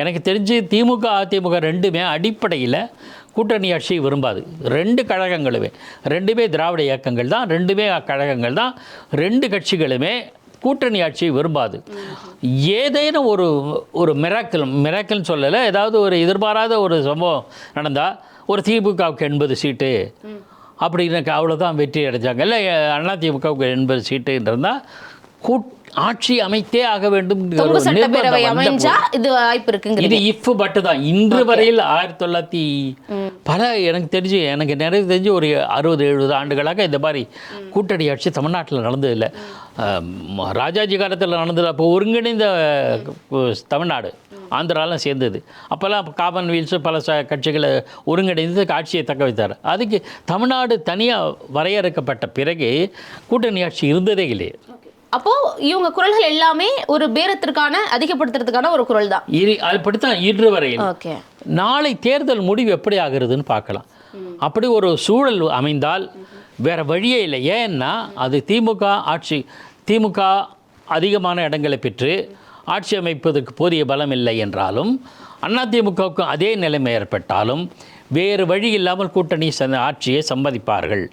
எனக்கு தெரிஞ்சு திமுக அதிமுக ரெண்டுமே அடிப்படையில் கூட்டணி ஆட்சியை விரும்பாது. ரெண்டு கழகங்களுமே. ரெண்டுமே திராவிட இயக்கங்கள் தான் ரெண்டுமே கழகங்கள் தான். ரெண்டு கட்சிகளுமே கூட்டணி ஆட்சியை விரும்பாது. ஏதேனும் ஒரு ஒரு மிராக்கிள் மிராக்கிள்னு சொல்லலை ஏதாவது ஒரு எதிர்பாராத ஒரு சம்பவம் நடந்தால் ஒரு திமுகவுக்கு எண்பது சீட்டு அப்படின்னு அவ்வளோதான் வெற்றி அடைஞ்சாங்க. இல்லை அண்ணா திமுகவுக்கு எண்பது சீட்டுன்றதா கூட் ஆட்சி அமைத்தே ஆக வேண்டும் அமைஞ்சா இது வாய்ப்பு இருக்குங்கிறது. இது இஃப் பட்டு தான். இன்று வரையில் ஆயிரத்தி தொள்ளாயிரத்தி பல எனக்கு தெரிஞ்சு எனக்கு நிறைய தெரிஞ்சு ஒரு அறுபது எழுபது ஆண்டுகளாக இந்த மாதிரி கூட்டணி ஆட்சி தமிழ்நாட்டில் நடந்ததில்லை. ராஜாஜி காலத்தில் நடந்தது அப்போ ஒருங்கிணைந்த தமிழ்நாடு ஆந்திராலாம் சேர்ந்தது. அப்போல்லாம் காமன்வெல்ஸ் பல ச கட்சிகளை ஒருங்கிணைந்து ஆட்சியை தக்க வைத்தார். அதுக்கு தமிழ்நாடு தனியாக வரையறுக்கப்பட்ட பிறகு கூட்டணி ஆட்சி இருந்ததே இல்லையே. அப்போ இவங்க குரல்கள் எல்லாமே ஒரு பேரத்திற்கான அதிகப்படுத்துறதுக்கான ஒரு குரல் தான் இரு அப்படித்தான் இன்று வரையில். ஓகே. நாளை தேர்தல் முடிவு எப்படி ஆகுறதுன்னு பார்க்கலாம். அப்படி ஒரு சூழல் அமைந்தால் வேற வழியே இல்லை. ஏன்னா அது திமுக ஆட்சி திமுக அதிகமான இடங்களை பெற்று ஆட்சி அமைப்பதற்கு போதிய பலம் இல்லை என்றாலும் அதிமுகவுக்கு அதே நிலைமை ஏற்பட்டாலும் வேறு வழி இல்லாமல் கூட்டணி ஆட்சியை சம்மதிப்பார்கள்.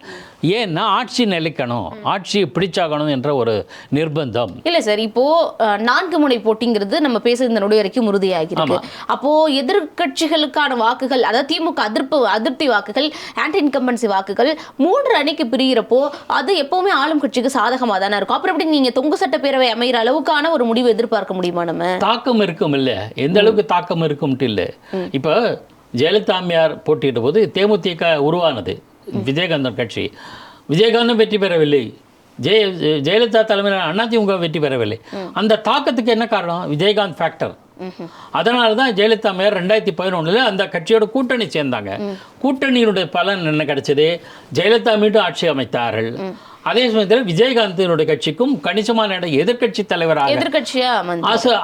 ஏன்னா ஆட்சி நிலைக்கணும் ஆட்சியை பிடிச்சாகணும் என்ற ஒரு நிர்பந்தம். இல்ல சார் இப்போ நான்கு முனை போட்டிங்கிறது நம்ம பேசுறது இந்த நொடி வரைக்கும் உறுதியாகிருக்கு அப்போ எதிர்க்கட்சிகளுக்கான வாக்குகள் அதாவது திமுக அதிர்ப்பு அதிருப்தி வாக்குகள் ஆன்டி இன்கம்பன்சி வாக்குகள் மூன்று அணிக்கு பிரிகிறப்போ அது எப்பவுமே ஆளும் கட்சிக்கு சாதகமா தானே இருக்கும். அப்புறம் எப்படி நீங்க தொங்கு சட்ட பேரவை அமைகிற அளவுக்கான ஒரு முடிவு எதிர்பார்க்க முடியுமா நம்ம? தாக்கம் இருக்கும் இல்லை எந்த அளவுக்கு தாக்கம் இருக்கும்ட்டு இல்லை. இப்போ ஜெயலலிதா அம்மையார் போட்டியிட்ட போது தேமுதிக உருவானது. விஜயகாந்தன் கட்சி. விஜயகாந்தும் வெற்றி பெறவில்லை. ஜெய ஜெயலலிதா தலைமையிலான அதிமுக வெற்றி பெறவில்லை. அந்த தாக்கத்துக்கு என்ன காரணம்? விஜயகாந்த் ஃபேக்டர் அதனால தான் ஜெயலலிதா மேயர் ரெண்டாயிரத்தி பதினொன்றில் அந்த கட்சியோட கூட்டணி சேர்ந்தாங்க. கூட்டணியினுடைய பலன் என்ன கிடைச்சது? ஜெயலலிதா மீண்டும் ஆட்சி அமைத்தார்கள். அதே சமயத்தில் விஜயகாந்தினுடைய கட்சிக்கும் கணிசமான இடம் எதிர்க்கட்சி தலைவராக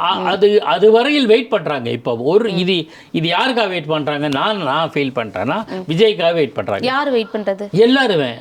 அ- அது அது வரையில் வெயிட் பண்றாங்க. இப்போ ஒரு இது இது யாருக்காக வெயிட் பண்றாங்க? நான் நான் ஃபீல் பண்றேன்னா விஜய்க்காக வெயிட் பண்றாங்க. யார் வெயிட் பண்றது? எல்லாருமே.